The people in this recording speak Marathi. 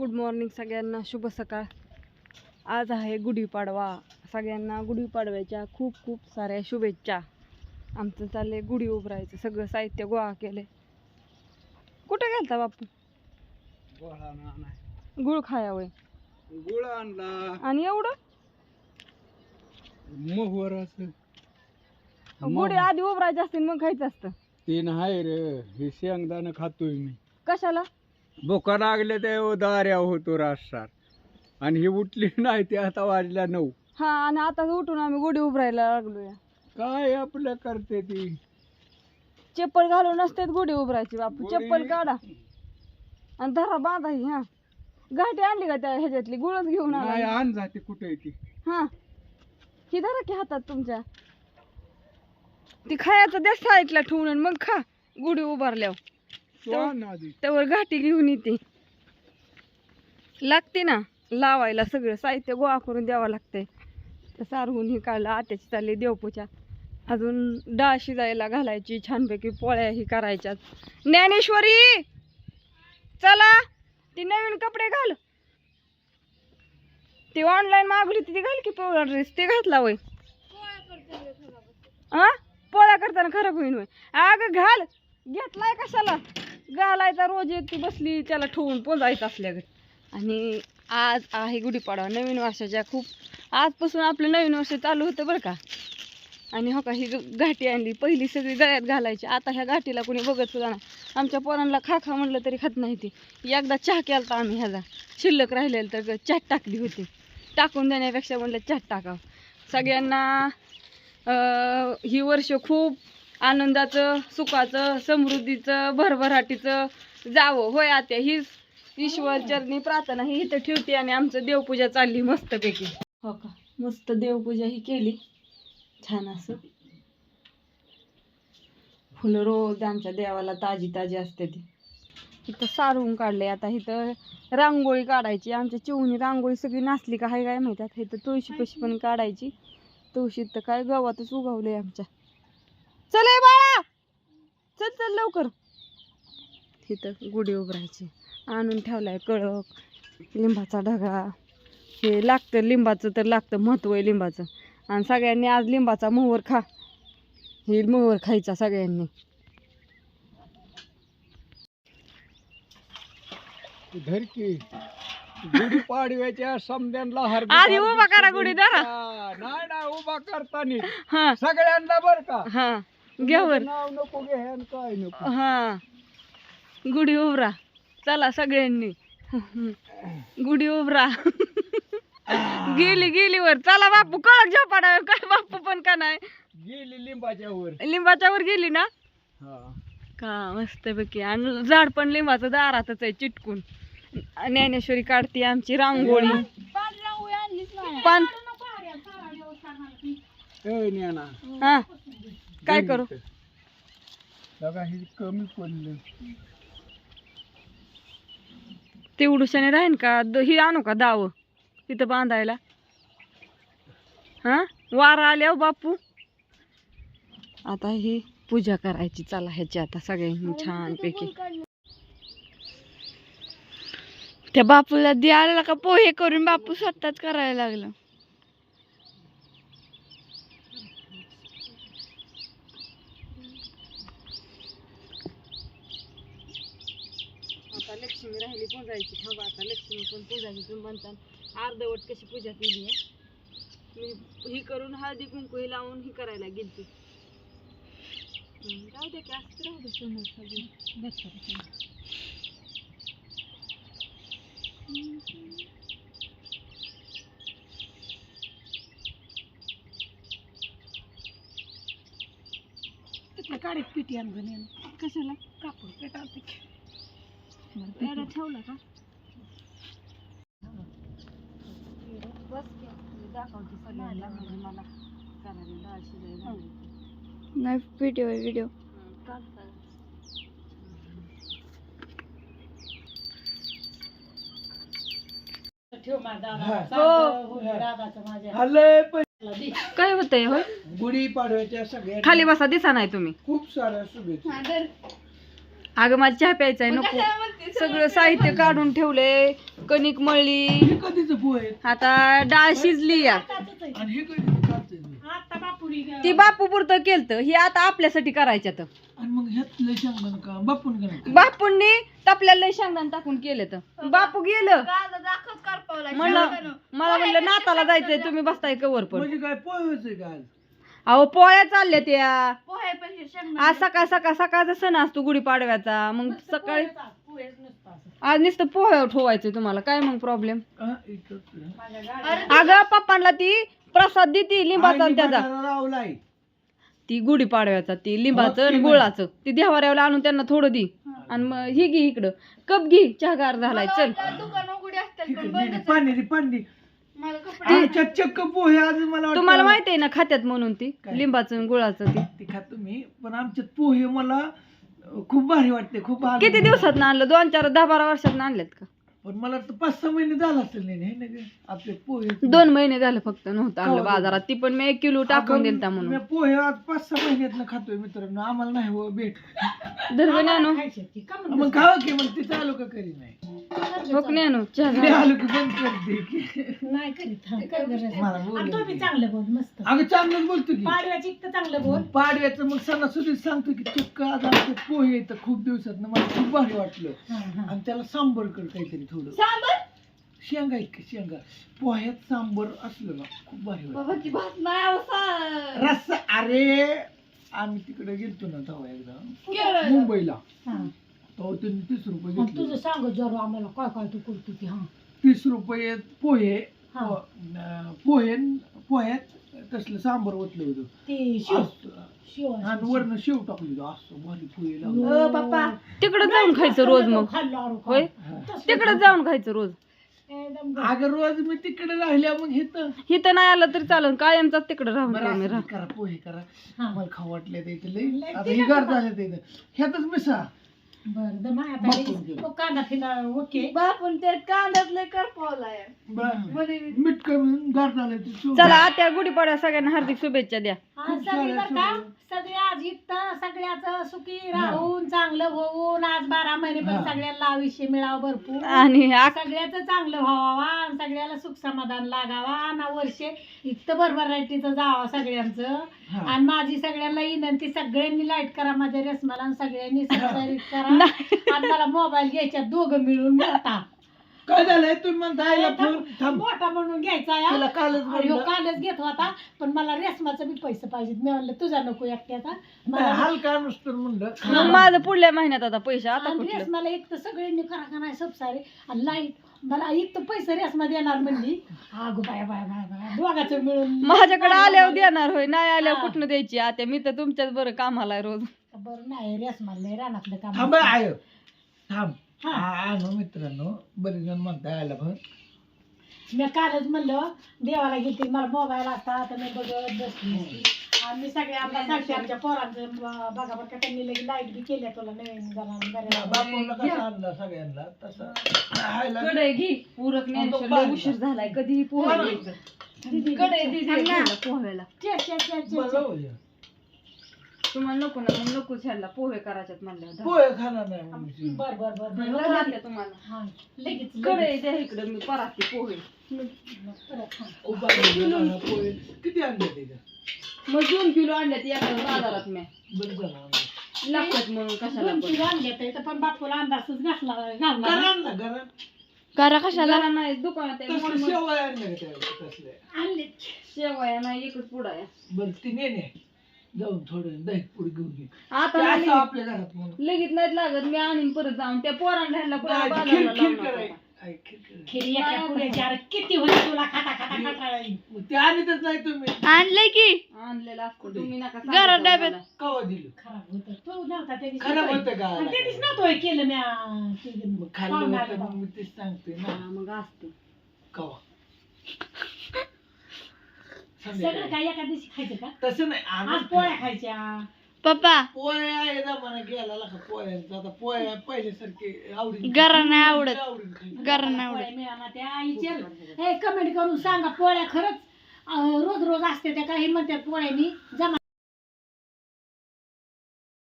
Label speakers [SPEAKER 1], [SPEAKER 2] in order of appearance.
[SPEAKER 1] गुड मॉर्निंग सगळ्यांना. शुभ सकाळ. आज आहे गुढीपाडवा. सगळ्यांना गुढीपाडव्याच्या खूप खूप साऱ्या शुभेच्छा. आमचं चाललंय गुढी उभारायचं. सगळं साहित्य गोळा केलंय. कुठे गेलता बापू? गुळ खाया वय
[SPEAKER 2] गुळ आणला.
[SPEAKER 1] आणि एवढं?
[SPEAKER 2] मोहवर असं.
[SPEAKER 1] गुढी आधी उभरायचं असते मग खायचं असतं.
[SPEAKER 2] ते नाही रे. हे शेंगदाणं खातोय मी.
[SPEAKER 1] कशाला?
[SPEAKER 2] भोका लागले ते दाऱ्या होतो राष्ट्रात आणि ही उठली नाही ते आता वाजल्या नऊ.
[SPEAKER 1] हा आणि आता उठून आम्ही गुढी उभरायला लागलोय.
[SPEAKER 2] काय आपलं करते ती?
[SPEAKER 1] चप्पल घालून असते गुढी उभरायची बापू चप्पल काढा. आणि धरा बांधा ही हा. घाटी आणली का त्या ह्याच्यातली? गुळच घेऊन
[SPEAKER 2] नाही
[SPEAKER 1] आला
[SPEAKER 2] आण जाते कुठे ती?
[SPEAKER 1] हा. ही धरा की हातात तुमच्या. ती खायचं द्या साईडला ठेवून आणि मग खा गुढी उभारल्यावर. त्यावर घाटी घेऊन येते. लागते ना लावायला सगळं साहित्य गोळा करून द्यावं लागतंय. तर सारहून ही काढलं आत्याची चालली देवपूजा. अजून डाळ शिजायला घालायची छानपैकी पोळ्या ही करायच्या ज्ञानेश्वरी! चला ती नवीन कपडे घाल. ती ऑनलाईन मागवली ती घाल की पोळा ड्रेस ते घातला वय. पोळ्या करताना खराब होईन वय. अगं घाल घेतलाय कशाला? घालायचा रोज एक ती बसली त्याला ठेवून पोजायचं असल्या आणि आज आहे गुढीपाडवा नवीन वर्षाच्या खूप आजपासून आपलं नवीन वर्ष चालू होतं बरं का. आणि हो का ही घाटी आणली पहिली सगळी गळ्यात घालायची. आता ह्या घाटीला कोणी बघत सुद्धा नाही. आमच्या पोरांना खा खा म्हणलं तरी खात नाही ती. एकदा चहा केला आम्ही ह्याचा शिल्लक राहिलेलं तर चहात टाकली होती. टाकून देण्यापेक्षा म्हणलं चहात टाकावं. सगळ्यांना ही वर्ष खूप आनंदाचं सुखाचं समृद्धीचं भरभराटीचं जावं. होय आत्या हीच ईश्वर चरणी प्रार्थना ही इथं ठेवते आणि आमचं देवपूजा चालली मस्तपैकी. हो का? मस्त देवपूजा ही केली. छान असं. फुलं रोज आमच्या देवाला ताजी ताजी असते ती. इथं सारवून काढले आता इथं रांगोळी काढायची. आमच्या चिवणी रांगोळी सगळी नाचली का हाय काय माहिती? आता इथं तुळशी पशी पण काढायची. तुळशीत तर काय गव्हातच उगवलंय आमच्या. चल ए बाळा. चल चल लवकर. इथं गुढी उभरायची. आणून ठेवलाय कळक लिंबाचा ढगा. हे लागतं लिंबाचं तर लागतं महत्त्व आहे लिंबाचं. आणि सगळ्यांनी आज लिंबाचा मोहर खा. हे मोहर खायचा सगळ्यांनी.
[SPEAKER 2] गुढी पाडव्याच्या समद्यांना हर
[SPEAKER 1] आधी उभा करा गुढी धरा.
[SPEAKER 2] नाही नाही उभा करताना.
[SPEAKER 1] हा.
[SPEAKER 2] सगळ्यांना बर का?
[SPEAKER 1] हा. घ्यावर
[SPEAKER 2] नाव नको आणि काय नको.
[SPEAKER 1] हा. गुढी उभरा. चला सगळ्यांनी. गुढी उभरा. गेली गेली वर. चला बापू कळक झोपाडा काय बापू पण का नाही?
[SPEAKER 2] गेली लिंबाच्या वर.
[SPEAKER 1] लिंबाच्या वर गेली ना?
[SPEAKER 2] हा.
[SPEAKER 1] का मस्तपैकी. आणि झाड पण लिंबाचं दारातच आहे चिटकून. ज्ञानेश्वरी काढते आमची रांगोळी. पान
[SPEAKER 2] ए ज्ञाना
[SPEAKER 1] हा. काय करू?
[SPEAKER 2] बघा हे कमी पडलं.
[SPEAKER 1] तेवढुशाने राहीन का? द- ही आणू का दाव? तिथं बांधायला. हा? वारा आल्या बापू. आता ही पूजा करायची. चला ह्याची आता सगळ्यांनी छानपैकी. त्या बापूला द्यायला का पोहे करून बापू स्वतःच करायला लागलं आता लक्ष्मी राहिली पूजायची. थांबा आता लक्ष्मी पण पूजायची तुम्ही म्हणतात अर्धवट कशी पूजा केली आहे? मी ही करून हळदी कुंकू ही लावून ही करायला गेलती. जाऊ दे की? असं राहू दे समोर सगळी. बस करा तुम्ही.
[SPEAKER 2] काढे पिटी आणून
[SPEAKER 1] कशाला?
[SPEAKER 2] कापड पेटावते.
[SPEAKER 1] एवढा ठेवला का? बस की, मी दाखवते सगळ्यांना म्हणजे मला करायला डाळ शिजायला घालायची.
[SPEAKER 3] नाही व्हिडिओ व्हिडिओ
[SPEAKER 1] हं,
[SPEAKER 2] पण
[SPEAKER 1] काय होतंय होय
[SPEAKER 2] गुढी पाडव्याच्या सगळ्या
[SPEAKER 1] खाली बसा दिसा नाही तुम्ही.
[SPEAKER 2] खूप साऱ्या शुभेच्छा.
[SPEAKER 1] अगं माझी चहा प्यायचा आहे नको. सगळं साहित्य काढून ठेवले कणिक मळली.
[SPEAKER 2] हे कधीच पोहे
[SPEAKER 1] आता डाळ शिजली या.
[SPEAKER 2] आणि हे
[SPEAKER 1] ती? बापू पुरतं केलत हे आता आपल्यासाठी करायच्यात.
[SPEAKER 2] आणि मग ह्यात लय सांगणार का? बापून का?
[SPEAKER 1] बापूंनी तपल्याला लय शेंगदाण टाकून केले तर बापू गेलं. म्हणलं मला म्हणलं नाताला जायचंय तुम्ही बसताय कवर पण.
[SPEAKER 2] म्हणजे काय पोहेच आहे का आज?
[SPEAKER 1] अहो पोळ्या चालल्या त्या. आज सकाळ सकाळ सकाळचा सण असतो गुढीपाडव्याचा. मग सकाळी आज नुसतं पोह्या ठेवायचंय तुम्हाला. काय मग प्रॉब्लेम. अगं पप्पांना ती प्रसाद देती लिंबाचा आणि त्याचा. ती गुढीपाडव्याचा ती लिंबाचं आणि
[SPEAKER 2] ती
[SPEAKER 1] गुळाचं. ती देवाऱ्याला आणून त्यांना थोडं दी. आणि मग ही घे इकडं. कप घे चहागार झालाय चल.
[SPEAKER 2] आहे, दे, पाणी दे. चक्क पोहे आज मला वाटतं-
[SPEAKER 1] तुम्हाला माहिती आहे ना खात्यात म्हणून ती
[SPEAKER 2] काय?
[SPEAKER 1] लिंबाचं आणि गुळाचं ती.
[SPEAKER 2] ते खातो मी पण आमच्यात पोहे मला खूप भारी वाटते खूप आनंद
[SPEAKER 1] किती दिवसात आणलं? दोन चार दहा बारा वर्षात आणलेत का?
[SPEAKER 2] पण मला वाटतं पाच सहा महिने झाला असेल नाही हे? आपले पोहे.
[SPEAKER 1] दोन महिने झाले फक्त नव्हतं आणलं बाजारात. ती पण मी एक किलो टाकून
[SPEAKER 2] आपण-
[SPEAKER 1] दिलता म्हणून.
[SPEAKER 2] मी पोहे आज पाच सहा महिन्यात खातोय मित्रांनो. आम्हाला नाही हो भेट.
[SPEAKER 1] धरगं ज्ञानू
[SPEAKER 2] मग खावा की मग ते चालू का करी नाही?
[SPEAKER 1] हो की ज्ञानू चहा
[SPEAKER 2] मी
[SPEAKER 1] घाल.
[SPEAKER 2] आलो की बंद करते की
[SPEAKER 3] नाही करीत हा, काय गरज
[SPEAKER 2] मला
[SPEAKER 3] आहे.
[SPEAKER 2] बोलू
[SPEAKER 3] आणि तो बी
[SPEAKER 2] दे.
[SPEAKER 3] चांगलं बोल मस्त.
[SPEAKER 2] अगं चांगलंच बोलतो की.
[SPEAKER 3] पाडव्याची इतकं चांगलं बोल.
[SPEAKER 2] पाडव्याचं मग सणासुदीत सांगतो की चक्क आज आमचे पोहे येतं खूप दिवसात मला खूप भारी वाटलं.
[SPEAKER 3] हा, हा.
[SPEAKER 2] आणि त्याला सांबर कर काहीतरी थोडं. शेंगा इतकं शेंगा. पोह्यात सांबर असलं ना खूप भारी वाटतं
[SPEAKER 1] बाबाची भात नाही अहो, सा-
[SPEAKER 2] रस्सा अरे आम्ही तिकडे गेलतो ना तेव्हा एकदा. मुंबईला.
[SPEAKER 3] हा.
[SPEAKER 2] त्यांनी तीस रुपये
[SPEAKER 3] तुझं सांग जरा आम्हाला काय काय तू करतो ते हा.
[SPEAKER 2] तीस रुपये पोहे
[SPEAKER 3] हा.
[SPEAKER 2] अं, पोहे पोह्यात तसलं सांबर ओतलं होतं.
[SPEAKER 3] ते शिव
[SPEAKER 2] असं.
[SPEAKER 3] शिव
[SPEAKER 2] आणि वरनं शेव टाकली होती असं भारी पोहे
[SPEAKER 3] हो.
[SPEAKER 2] लावले.
[SPEAKER 1] अ, पप्पा तिकडे जाऊन खायचं रोज मग.
[SPEAKER 3] खाल्लं अरे काय.
[SPEAKER 1] होय?
[SPEAKER 3] तसलं
[SPEAKER 1] तिकडे जाऊन खायचं रोज.
[SPEAKER 3] एकदम
[SPEAKER 2] अगं रोज मी तिकडे राहिल्या मग इथं
[SPEAKER 1] इथं नाही आलं तरी चालेल. कायमचाच तिकडे राहून
[SPEAKER 2] बरं
[SPEAKER 1] तुम्ही
[SPEAKER 2] असं
[SPEAKER 1] राहा.
[SPEAKER 2] करा पोहे करा.
[SPEAKER 3] हा.
[SPEAKER 2] मला खाऊ वाटले ते
[SPEAKER 3] लय
[SPEAKER 2] लय आता
[SPEAKER 3] ते
[SPEAKER 2] ही घर झालं ते ह्यातच मिसा
[SPEAKER 3] बरं दे माय आता
[SPEAKER 2] बापून
[SPEAKER 3] लगेच.
[SPEAKER 2] गेलं.
[SPEAKER 3] तो कांदा फिना ओके
[SPEAKER 1] बापून ते कांद्यात लय करपवलाय
[SPEAKER 2] बरं. मीठ कमी गार झालं ते चूर.
[SPEAKER 1] चला आता गुढीपाडव्या सगळ्यांना हार्दिक शुभेच्छा द्या
[SPEAKER 3] हा,
[SPEAKER 2] खूप
[SPEAKER 3] सगळी
[SPEAKER 2] साऱ्या
[SPEAKER 3] बरं का
[SPEAKER 2] सगळ्या.
[SPEAKER 3] सगळे आज इथं सगळ्याच सुखी राहून चांगलं होऊन आज बारा महिने पण. सगळ्यांना आयुष्य मिळावं भरपूर.
[SPEAKER 1] आणि
[SPEAKER 3] सगळ्याचं चांगलं व्हावा आणि सगळ्याला सुख समाधान लागावा. ना वर्ष इतकं भरभराटीचं जावं सगळ्यांचं.
[SPEAKER 2] हा.
[SPEAKER 3] आणि माझी सगळ्यांना विनंती सगळ्यांनी लाइट करा माझ्या रसमाला आणि सगळ्यांनी सबस्क्राईब करा. आणि मला मोबाईल घ्यायच्या दोघं मिळून मोठा
[SPEAKER 2] काय झालंय? तुम्ही म्हणता आईला फोन थांब.
[SPEAKER 3] मोठा म्हणून घ्यायचा.
[SPEAKER 2] तुला कालच म्हणलं.
[SPEAKER 3] कालच घेत होता पण मला रेशमाचं बी पैसे पाहिजेत. मी म्हणलं तुझा नको एकट्याचा. मला
[SPEAKER 2] हलका नुसतं म्हणलं.
[SPEAKER 1] मग माझं पुढल्या महिन्यात आता पैसे आता
[SPEAKER 3] आणि
[SPEAKER 1] कुठलं?
[SPEAKER 3] एक तर सगळ्यांनी करा का नाही सब सारे. आणि लाइट मला एक तर पैसे रेशमा देणार म्हणली. अगो बाया बाया बाया बाया. दोघाचं मिळून
[SPEAKER 1] माझ्याकडे आल्यावर देणार होय नाही आल्यावर
[SPEAKER 3] हा.
[SPEAKER 1] कुठनं द्यायची आता मी तर तुमच्याच बरं कामाला आहे रोज.
[SPEAKER 3] बरं नाही रेशमाला नाही रानातलं काम
[SPEAKER 2] थांब आय. थांब.
[SPEAKER 3] हा.
[SPEAKER 2] आ- आणू मित्रांनो. बरेच जण म्हणता आयला पण
[SPEAKER 3] मी कालच म्हणलं देवाला गेली मला मोबाईल असता तर मी बघत बसली. आणि मी सगळ्यांना सांगते आमच्या पोरांचं ब- बघा बघा त्यांनी लगे लाइट बी केल्या तुला नवीन जरा
[SPEAKER 2] बापूला कसं आणला सगळ्यांना? तसं. आयला
[SPEAKER 1] कडे घे. पूरक ज्ञानेश्वर लय उशीर झालाय. कधीही दे दे पोह्याला.
[SPEAKER 2] बरं होईल.
[SPEAKER 1] तुम्हाला नको ना मग नको छाडला पोहे करायच्यात म्हणल्यावर
[SPEAKER 2] पोहे खाणार नाही मम्मीची.
[SPEAKER 3] बर बर बर. बर
[SPEAKER 1] तुम्हाला.
[SPEAKER 3] हा लगेच
[SPEAKER 1] कडे द्या इकडे मी पराते पोहे.
[SPEAKER 3] परत हा.
[SPEAKER 2] ना पोहे. किती आणले त्याच्या
[SPEAKER 1] मग दोन किलो आणल्यात एका बाजारात मी.
[SPEAKER 2] बरं झालं आणलं.
[SPEAKER 1] लागतात म्हणून कशाला
[SPEAKER 3] दोन
[SPEAKER 1] पण.
[SPEAKER 3] किलो आणले तर पण बापूला अंदाजच घातला
[SPEAKER 2] घरात ना घरात
[SPEAKER 1] करा कशाला? नाही दुकानात आहे,
[SPEAKER 2] शेवया आणल्या का त्यावेळेस तसल्या
[SPEAKER 3] आणले
[SPEAKER 1] शेवया नाही एकच पुडा आहे.
[SPEAKER 2] बरं ती नेणे. जाऊन थोडं दही पुढे घेऊन घे.
[SPEAKER 1] आता
[SPEAKER 2] ते असं आपल्या घरात म्हणून.
[SPEAKER 1] लगेच नाहीत लागत मी आणीन परत जाऊन. त्या पोरांना ह्याला
[SPEAKER 2] खीर खीर खीर.
[SPEAKER 3] खिरी एका पुढे अरे किती होईल तुला? खाता खाता खाता
[SPEAKER 2] मग ते आणतच नाही तुम्ही.
[SPEAKER 1] आणलंय की. आणलेलं असतं. तुम्ही नका घरात डब्यात.
[SPEAKER 2] कवा दिलं?
[SPEAKER 3] खराब होत. तो नव्हता त्या दिवशी.
[SPEAKER 2] खराब. होतं का?
[SPEAKER 3] आणि त्या दिवशी नव्हतं होय केलं म्या ते दिन.
[SPEAKER 2] मग खाल्लं
[SPEAKER 3] पाहुणा
[SPEAKER 2] होतं
[SPEAKER 3] आला
[SPEAKER 2] मग मी तेच सांगते ना.
[SPEAKER 1] मग असते.
[SPEAKER 2] कवा?
[SPEAKER 3] सगळं. काय एका दिवशी खायचं का?
[SPEAKER 2] तसं नाही
[SPEAKER 3] आज
[SPEAKER 2] आम्ही
[SPEAKER 3] पोळ्या खायच्या.
[SPEAKER 1] पप्पा.
[SPEAKER 2] पोळ्या आहे ना म्हणा गेला का पोळ्यांचा. आता पोळ्या पहिल्यासारखे आवडी
[SPEAKER 1] गरा नाही आवडत.
[SPEAKER 2] आवडीन खायची.
[SPEAKER 1] गरा नाही आवडत.
[SPEAKER 3] पोळ्या मिळाला त्या आईच्या. हे कमेंट करून सांगा पोळ्या खरंच अं, रोज रोज असते त्या काही म्हणतात पोळ्यानी जमा